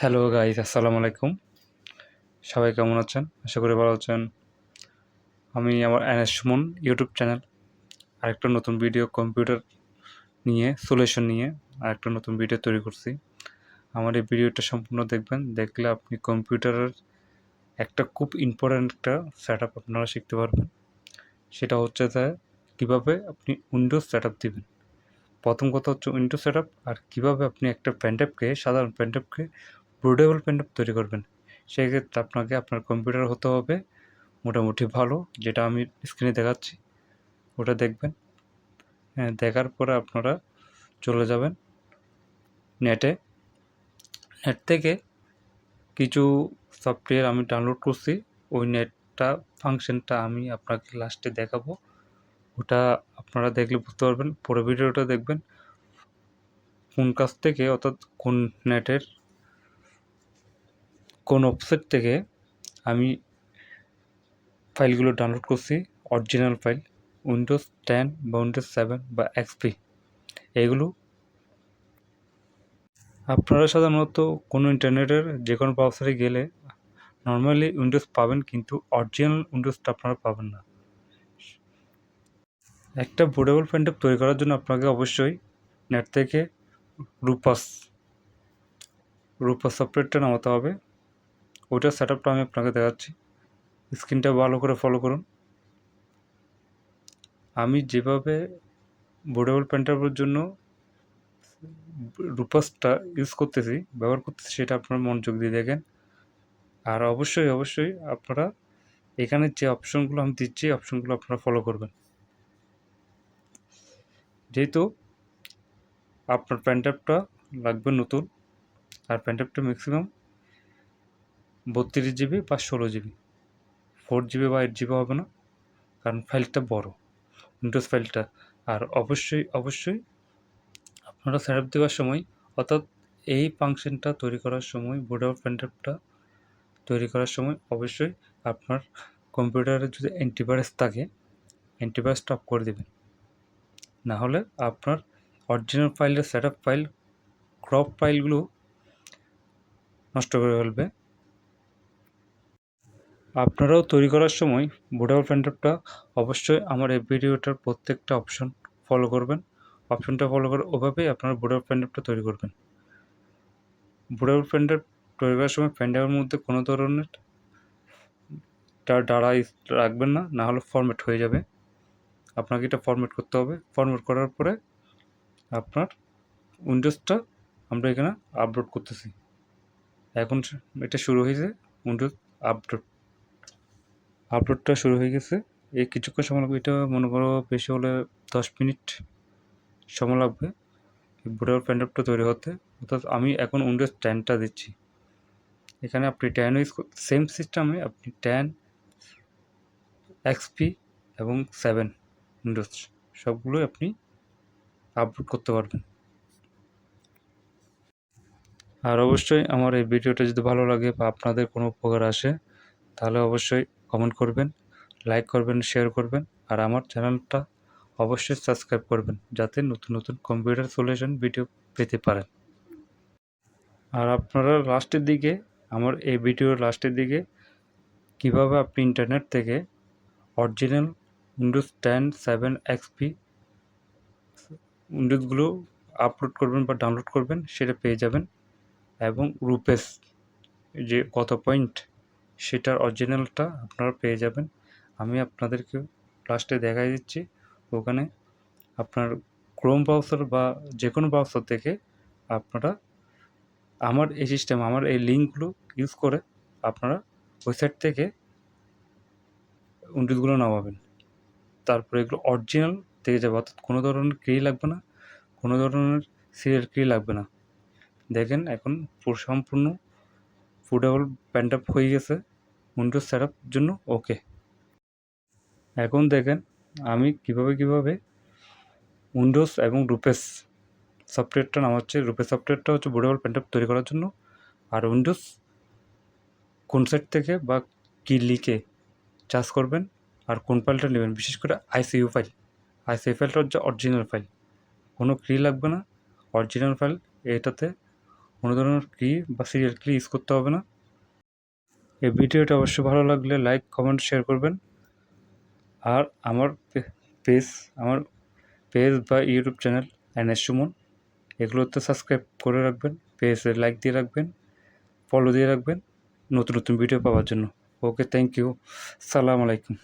Hello guys আসসালামু আলাইকুম। সবাই কেমন আছেন? আশা করি ভালো আছেন। আমি আমার এনএস সুমন, ইউটিউব চ্যানেল। আরেকটা নতুন ভিডিও, কম্পিউটার নিয়ে, সলিউশন নিয়ে আরেকটা নতুন ভিডিও তৈরি করছি। আমার এই ভিডিওটা সম্পূর্ণ দেখবেন। দেখলে আপনি কম্পিউটারের একটা খুব ইম্পর্ট্যান্ট একটা সেট আপ আপনারা শিখতে পারবেন। সেটা হচ্ছে যে, কীভাবে আপনি উইন্ডোজ সেট দেবেন। প্রথম কথা হচ্ছে উইন্ডোজ সেট আর কীভাবে আপনি একটা প্যান্ডাপকে সাধারণ বুটেবল প্যান্ডাপ তৈরি করবেন। সেক্ষেত্রে আপনাকে আপনার কম্পিউটার হতে হবে, মোটামুটি ভালো, যেটা আমি স্ক্রিনে দেখাচ্ছি, ওটা দেখবেন। হ্যাঁ দেখার পরে আপনারা চলে যাবেন নেটে নেট থেকে কিছু সফটওয়্যার আমি ডাউনলোড করছি, ওই নেটটা ফাংশনটা আমি আপনাকে লাস্টে দেখাবো। ওটা আপনারা দেখলে বুঝতে পারবেন পরে ভিডিওটা দেখবেন। কোন কাছ থেকে, অর্থাৎ কোন নেটের কোন ওয়েবসাইট থেকে আমি ফাইলগুলো ডাউনলোড করছি অরিজিনাল ফাইল উইন্ডোজ টেন বা উইন্ডোজ সেভেন বা এক্সপি এগুলো আপনারা সাধারণত কোনো ইন্টারনেটের যে কোনো ব্রাউজারে গেলে নর্মালি উইন্ডোজ পাবেন, কিন্তু অরিজিনাল উইন্ডোজটা আপনারা পাবেন না। একটা বুটেবল প্যান্ডেপ তৈরি করার জন্য আপনাকে অবশ্যই নেট থেকে রুপাস রুপাস সফটওয়্যারটা নামাতে হবে। ওইটার সেট আপটা আমি আপনাকে দেখাচ্ছি। স্ক্রিনটা ভালো করে ফলো করুন। আমি যেভাবে বোর্ডেবল প্যান্টারের জন্য রুপাসটা ইউজ করতেছি, ব্যবহার করতেছি, সেটা আপনার মনোযোগ দিয়ে দেখেন। আর অবশ্যই অবশ্যই আপনারা এখানে যে অপশনগুলো আমি দিচ্ছি অপশনগুলো আপনারা ফলো করবেন। যেহেতু আপনার প্যান্টাপটা লাগবে নতুন, আর প্যান্টাপটা ম্যাক্সিমাম বত্রিশ জিবি বা ষোলো জিবি ফোর জিবি বা এইট জিবি হবে না, কারণ ফাইলটা বড় উইন্ডোজ ফাইলটা আর অবশ্যই অবশ্যই আপনারা সেট আপ দেওয়ার সময়, অর্থাৎ এই ফাংশনটা তৈরি করার সময় বোর্ড অফ প্যান্টাপটা তৈরি করার সময় অবশ্যই আপনার কম্পিউটারে যদি অ্যান্টিভাইরাস থাকে অ্যান্টিভাইরাসটা অফ করে দেবেন। না হলে আপনার অরিজিনাল ফাইলের সেট আপ ফাইল ক্রপ ফাইলগুলো নষ্ট করে ফেলবে। আপনারাও তৈরি করার সময় বোর্ডাবল প্যান্ডাপটা অবশ্যই আমার এই ভিডিওটার প্রত্যেকটা অপশন ফলো করবেন। অপশনটা ফলো করে ওভাবেই আপনারা বোর্ডাবল প্যান্ডাপটা তৈরি করবেন। বোর্ডাবল প্যান্ডাপ তৈরি করার সময় প্যান্ডাপের মধ্যে কোনো ধরনের তার ডাড়াই রাখবেন না না হলে ফরম্যাট হয়ে যাবে। আপনাকে এটা ফরম্যাট করতে হবে। ফরম্যাট করার পরে আপনার উইন্ডোজটা আমরা এখানে আপলোড করতেছি। এখন এটা শুরু হয়েছে উইন্ডোজ আপলোড আপলোডটা শুরু হয়ে গেছে। এই কিছুক্ষণ সময় লাগবে, এটা মনে করো বেশি হলে দশ মিনিট সময় লাগবে বুটের প্যান্ডাপটা তৈরি হতে। অর্থাৎ আমি এখন উইন্ডোজ টেনটা দিচ্ছি। এখানে আপনি টেন ইউজ সেম সিস্টেমে আপনি টেন এক্সপি এবং সেভেন উইন্ডোজ সবগুলোই আপনি আপলোড করতে পারবেন। আর অবশ্যই আমার এই ভিডিওটা যদি ভালো লাগে বা আপনাদের কোনো উপকার আসে, তাহলে অবশ্যই কমেন্ট করবেন লাইক করবেন শেয়ার করবেন, আর আমার চ্যানেলটা অবশ্যই সাবস্ক্রাইব করবেন, যাতে নতুন নতুন কম্পিউটার সলিউশন ভিডিও পেতে পারেন। আর আপনারা লাস্টের দিকে, আমার এই ভিডিওর লাস্টের দিকে, কীভাবে আপনি ইন্টারনেট থেকে original Windows ten seven XP উইন্ডোজগুলো upload করবেন বা ডাউনলোড করবেন, সেটা পেয়ে যাবেন। এবং রুপেস যে কত পয়েন্ট সেটার অরিজিনালটা আপনারা পেয়ে যাবেন। আমি আপনাদেরকে লাস্টে দেখাই দিচ্ছি। ওখানে আপনার ক্রোম ব্রাউজার বা যে কোনো ব্রাউজার থেকে আপনারা আমার এই সিস্টেম আমার এই লিঙ্কগুলো ইউজ করে আপনারা ওয়েবসাইট থেকে উইন্ডোজগুলো নামাবেন। তারপরে এগুলো অরিজিনাল থেকে যাবে, অর্থাৎ কোনো ধরনের ক্রি লাগবে না, কোনো ধরনের সিরিয়াল ক্রি লাগবে না। দেখেন এখন সম্পূর্ণ ফুডেবল প্যান্ট আপ হয়ে গেছে। উইন্ডোজ সেট জন্য ওকে। এখন দেখেন আমি কীভাবে কীভাবে উইন্ডোজ এবং রুপেস সফটওয়্যারটা নামাচ্ছে। রুপেস সফটওয়্যারটা হচ্ছে বুটেবল প্যান্ট আপ তৈরি করার জন্য। আর উইন্ডোজ কোন সাইট থেকে বা কি লিখে চার্জ করবেন আর কোন ফাইলটা নেবেন, বিশেষ করে আইসিইউ ফাইল। আইসিইউ ফাইলটা হচ্ছে অরিজিনাল ফাইল। কোনো ক্রি লাগবে না। অরিজিনাল ফাইল এটাতে কোনো ধরনের কি বা সিরিয়াল কি ইউজ করতে হবে না। এই ভিডিওটা অবশ্যই ভালো লাগলে লাইক কমেন্ট শেয়ার করবেন। আর আমার পেজ আমার পেজ বা YouTube channel N S Suman এগুলোতে সাবস্ক্রাইব করে রাখবেন পেজে লাইক দিয়ে রাখবেন ফলো দিয়ে রাখবেন, নতুন নতুন ভিডিও পাওয়ার জন্য। ওকে থ্যাংক ইউ সালাম আলাইকুম।